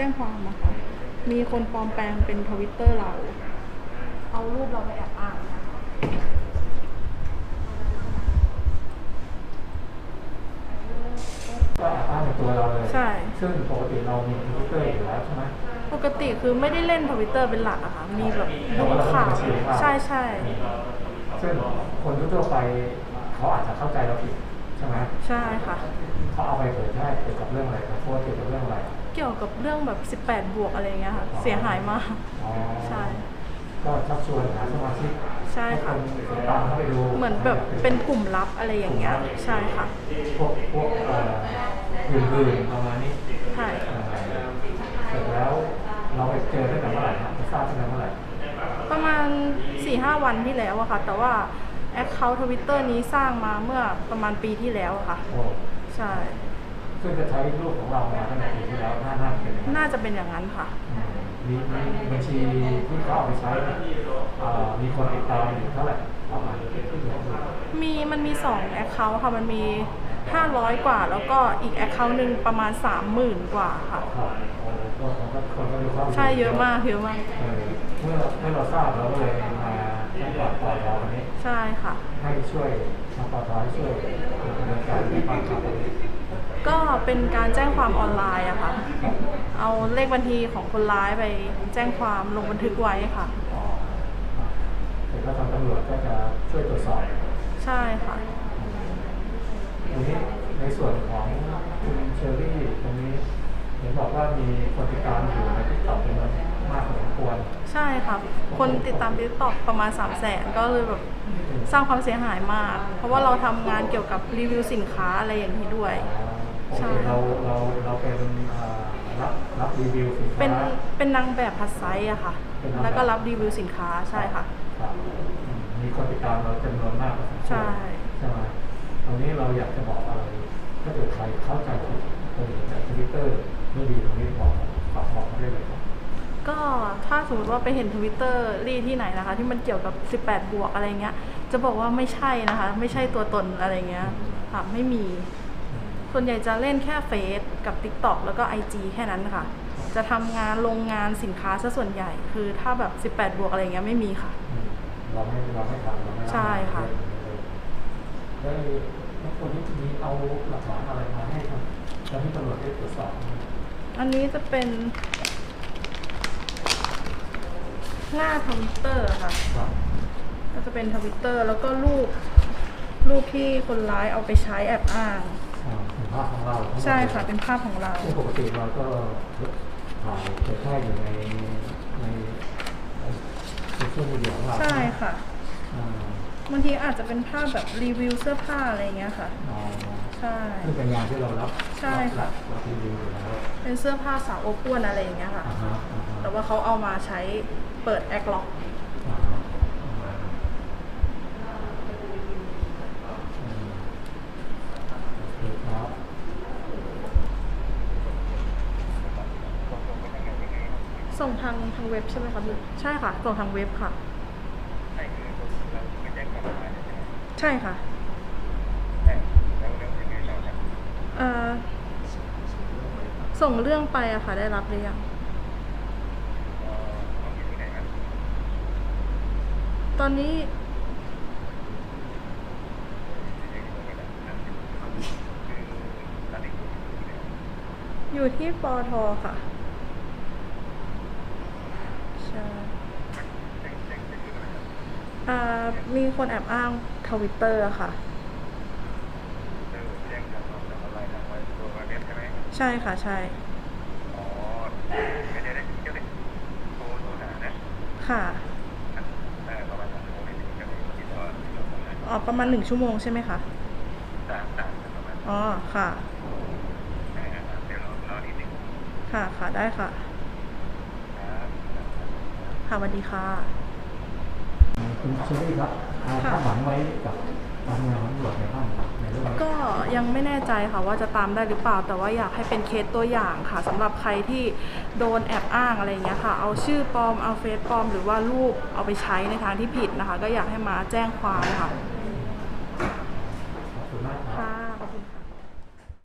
แจ้งความอะค่ะมีคนปลอมแปลงเป็นทวิตเตอร์เรา เอารูปเราไปแอบอ้างนะคะก็แอบอ้างเป็นตัวเราเลย ใช่ ซึ่งปกติเรามีทวิตเตอร์อยู่แล้วใช่ไหมปกติคือไม่ได้เล่นทวิตเตอร์เป็นหลักอะค่ะ มีแบบดูข่าวใช่ใช่ ซึ่งคนทั่วๆไปเขาอาจจะเข้าใจเราผิดใช่ไหมใช่ค่ะ เขาเอาไปเผยแพร่เกี่ยวกับเรื่องอะไรครับโพสต์เกี่ยวกับเรื่องอะไร เกี่ยวกับเรื่องแบบ 18 บวกอะไรเงี้ยค่ะ เสียหายมาก อ๋อใช่ ก็ชักชวนหาสมาชิกใช่ค่ะ ให้คนติดตามเข้าไปดูเหมือนแบบเป็นกลุ่มลับอะไรอย่างเงี้ย ใช่ค่ะ พวกพวกเอ่ออื่นๆประมาณนี้ใช่ เอ่อเสร็จแล้วเราไปเจอตั้งแต่เมื่อไหร่ครับไปทราบตั้งแต่เมื่อไหร่ประมาณ 4-5 วันที่แล้วอะค่ะ แต่ว่าแอคเคาท์ทวิตเตอร์นี้สร้างมาเมื่อประมาณปีที่แล้วอะค่ะ โอ้ ใช่ ซึ่งจะใช้รูปของเรามาตั้งแต่ปีที่แล้วน่าน่าจะเป็นอย่างนั้นน่าจะเป็นอย่างนั้นค่ะ อืมมีมีบัญชีที่เขาเอาไปใช้เนี่ยเอ่อมีคนติดตามอยู่เท่าไหร่ประมาณที่ที่เขาดูมีมันมี2แอคเคาท์ค่ะ มันมี 500 กว่า แล้วก็อีกแอคเคาท์หนึ่งประมาณ 30,000 กว่าค่ะ ครับโอ้ก็คนก็คนก็มีความ ใช่เยอะมากเยอะมาก เออเมื่อเมื่อเราทราบเราก็เลยมาแจ้งความต่อเราวันนี้ใช่ค่ะ ให้ช่วยทางปตให้ช่วยดำเนินการในความขับ ก็เป็นการแจ้งความออนไลน์อะค่ะ เอาเลขบัญชีของคนร้ายไปแจ้งความลงบันทึกไว้ค่ะอ๋อเสร็จแล้วทางตำรวจก็จะช่วยตรวจสอบใช่ค่ะทีนี้ในส่วนของคุณเชอรี่ตรงนี้เห็นบอกว่ามีคนติดตามอยู่ในทิกตอกเป็นมากพอสมควรใช่ค่ะ คนติดตาม t ิ k t o k ประมาณ 3 0 0แสนก็เลยแบบสร้างความเสียหายมาก เพราะว่าเราทำงานเกี่ยวกับรีวิวสินค้าอะไรอย่างนี้ด้วยโอ ใช่เคเราเราเราเป็นเอ่อรับรับรีวิวสินค้าเป็นเป็นนางแบบพัดไซส์อะค่ะเป็นนางแบบแล้วก็รับรีวิวสินค้าใช่ค่ะรับอืมมีคนติดตามเราจำนวนมากพอสมควรใช่ใช่ไหมตรงนี้เราอยากจะบอกอะไรถ้าเกิดใครเข้าใจผิดตัวเองจากทวิตเตอร์ไม่ดีตรงนี้บอกฝากบอกมาได้เลยครับก็ถ้าสมมติว่าไปเห็นทวิตเตอร์รีที่ไหนนะคะ ที่มันเกี่ยวกับ 18 บวกอะไรเงี้ย จะบอกว่าไม่ใช่นะคะ ไม่ใช่ตัวตนอะไรเงี้ยค่ะไม่มี ส่วนใหญ่จะเล่นแค่เฟซกับ TikTok แล้วก็ IG แค่นั้นค่ะ จะทำงานลงงานสินค้าซะส่วนใหญ่ คือถ้าแบบ 18 บวกอะไรเงี้ยไม่มีค่ะอืมเราไม่เราไม่ทำเราไม่รับใช่ค่ะได้แล้วคนที่มีเอาหลักฐานอะไรมาให้ทางเจ้าหน้าที่ตำรวจได้ตรวจสอบไหมอันนี้จะเป็นหน้าทวิตเตอร์ค่ะครับก็จะเป็นทวิตเตอร์แล้วก็รูปรูปที่คนร้ายเอาไปใช้แอบอ้างอ่า เป็นภาพของเราทั้งหมดใช่ค่ะเป็นภาพของเราซึ่งปกติเราก็ถ่ายเผยแพร่อยู่ในในโซเชียลมีเดียของเราใช่ค่ะอ่าบางทีอาจจะเป็นภาพแบบรีวิวเสื้อผ้าอะไรอย่างเงี้ยค่ะอ๋อใช่ซึ่งเป็นงานที่เรารับใช่ค่ะรับรับรีวิวอยู่แล้วเป็นเสื้อผ้าสาวอบอ้วนอะไรอย่างเงี้ยค่ะอ่าฮะอ่าฮะแต่ว่าเขาเอามาใช้เปิดแอคล็อก อ่าฮะอ่าฮะอืมโอเคครับ ส่งทางทางเว็บใช่ไหมคะพี่ใช่ค่ะ ส่งทางเว็บค่ะ ใช่ค่ะเอ่อส่งเรื่องไปอะค่ะ ได้รับหรือยังตอนนี้อยู่ที่ปอทค่ะ ใช่ อ่ามีคนแอบอ้างทวิตเตอร์ค่ะใช่ค่ะ ใช่ค่ะอ๋อประมาณหนึ่งชั่วโมงใช่ไหมคะอ๋อค่ะค่ะค่ะได้ค่ะค่ะสวัสดีค่ะ คุณเชอรี่ครับอ่าค่ะคาดหวังไว้กับการทำงานของตำรวจในบ้างครับในเรื่องนี้ก็ยังไม่แน่ใจค่ะว่าจะตามได้หรือเปล่า แต่ว่าอยากให้เป็นเคสตัวอย่างค่ะสำหรับใครที่โดนแอบอ้างอะไรอย่างเงี้ยค่ะ เอาชื่อปลอมเอาเฟซปลอม หรือว่ารูปเอาไปใช้ในทางที่ผิดนะคะ ก็อยากให้มาแจ้งความค่ะ